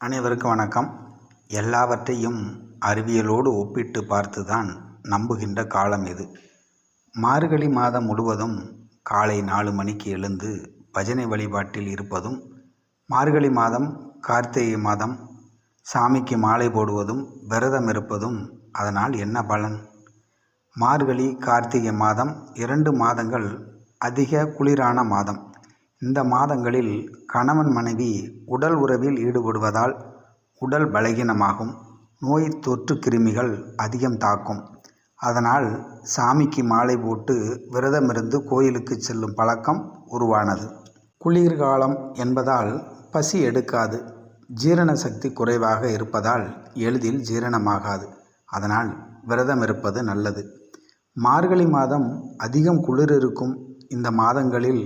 அனைவருக்கும் வணக்கம். எல்லாவற்றையும் அறிவியலோடு ஒப்பிட்டு பார்த்து தான் நம்புகின்ற காலம் இது. மார்கழி மாதம் முழுவதும் காலை நாலு மணிக்கு எழுந்து பஜனை வழிபாட்டில் இருப்பதும் மார்கழி மாதம் கார்த்திகை மாதம் சாமிக்கு மாலை போடுவதும் விரதம் இருப்பதும் அதனால் என்ன பலன்? மார்கழி கார்த்திகை மாதம் இரண்டு மாதங்கள் அதிக குளிரான மாதம். இந்த மாதங்களில் கணவன் மனைவி உடல் உறவில் ஈடுபடுவதால் உடல் பலகீனமாகும் நோய் தொற்று கிருமிகள் அதிகம் தாக்கும். அதனால் சாமிக்கு மாலை போட்டு விரதமிருந்து கோயிலுக்கு செல்லும் பழக்கம் உருவானது. குளிர்காலம் என்பதால் பசி எடுக்காது ஜீரண சக்தி குறைவாக இருப்பதால் எளிதில் ஜீரணமாகாது. அதனால் விரதம் இருப்பது நல்லது. மார்கழி மாதம் அதிகம் குளிர் இருக்கும் இந்த மாதங்களில்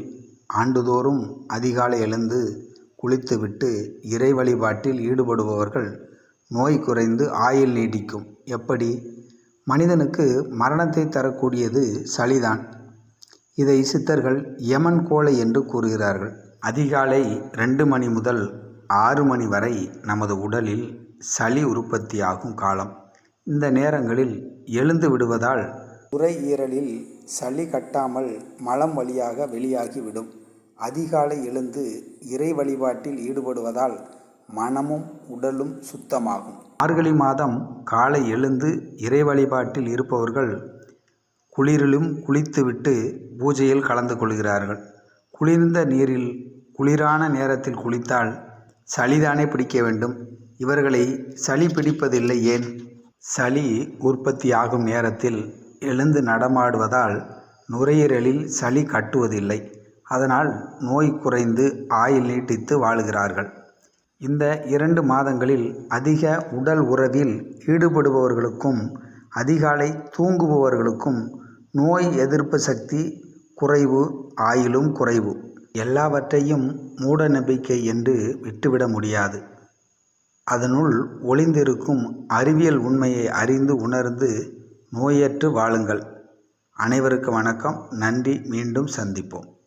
ஆண்டுதோறும் அதிகாலை எழுந்து குளித்துவிட்டு இறை வழிபாட்டில் ஈடுபடுபவர்கள் நோய் குறைந்து ஆயுள் நீடிக்கும். எப்படி? மனிதனுக்கு மரணத்தை தரக்கூடியது சளிதான். இதை சித்தர்கள் யமன் கோலை என்று கூறுகிறார்கள். அதிகாலை ரெண்டு மணி முதல் ஆறு மணி வரை நமது உடலில் சளி உற்பத்தியாகும் காலம். இந்த நேரங்களில் எழுந்து விடுவதால் நுரையீரலில் சளி கட்டாமல் மலம் வழியாக வெளியாகிவிடும். அதிகாலை எழுந்து இறை வழிபாட்டில் ஈடுபடுவதால் மனமும் உடலும் சுத்தமாகும். மார்கழி மாதம் காலை எழுந்து இறை வழிபாட்டில் இருப்பவர்கள் குளிரிலும் குளித்துவிட்டு பூஜையில் கலந்து கொள்கிறார்கள். குளிர்ந்த நீரில் குளிரான நேரத்தில் குளித்தால் சளிதானே பிடிக்க வேண்டும். இவர்களை சளி பிடிப்பதில்லை ஏன்? சளி உற்பத்தியாகும் நேரத்தில் எழுந்து நடமாடுவதால் நுரையீரலில் சளி கட்டுவதில்லை. அதனால் நோய் குறைந்து ஆயுள் நீட்டித்து வாழுகிறார்கள். இந்த இரண்டு மாதங்களில் அதிக உடல் உறவில் ஈடுபடுபவர்களுக்கும் அதிகாலை தூங்குபவர்களுக்கும் நோய் எதிர்ப்பு சக்தி குறைவு ஆயிலும் குறைவு. எல்லாவற்றையும் மூட நம்பிக்கை என்று விட்டுவிட முடியாது. அதனுள் ஒளிந்திருக்கும் அறிவியல் உண்மையை அறிந்து உணர்ந்து நோயற்று வாழுங்கள். அனைவருக்கு வணக்கம். நன்றி. மீண்டும் சந்திப்போம்.